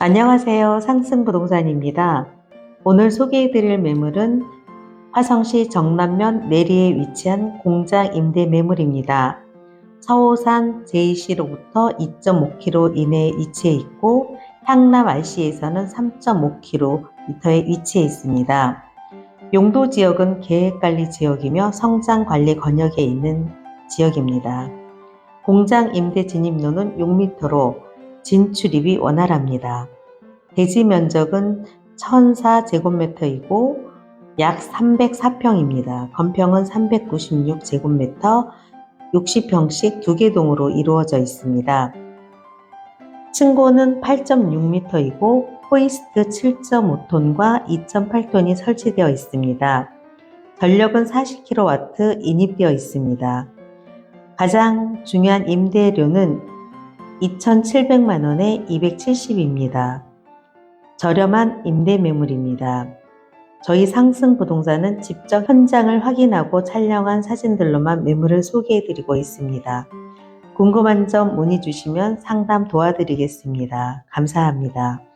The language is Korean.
안녕하세요. 상승부동산입니다. 오늘 소개해드릴 매물은 화성시 정남면 내리에 위치한 공장 임대 매물입니다. 서호산 제이시로부터 2.5km 이내에 위치해 있고 향남 RC에서는 3.5km에 위치해 있습니다. 용도 지역은 계획관리 지역이며 성장관리 권역에 있는 지역입니다. 공장 임대 진입로는 6m로 진출입이 원활합니다. 대지 면적은 1004제곱미터이고 약 304평입니다. 건평은 396제곱미터 60평씩 두 개 동으로 이루어져 있습니다. 층고는 8.6m이고 호이스트 7.5톤과 2.8톤이 설치되어 있습니다. 전력은 40kW 인입되어 있습니다. 가장 중요한 임대료는 2,700만 원에 270입니다. 저렴한 임대 매물입니다. 저희 상승 부동산은 직접 현장을 확인하고 촬영한 사진들로만 매물을 소개해드리고 있습니다. 궁금한 점 문의 주시면 상담 도와드리겠습니다. 감사합니다.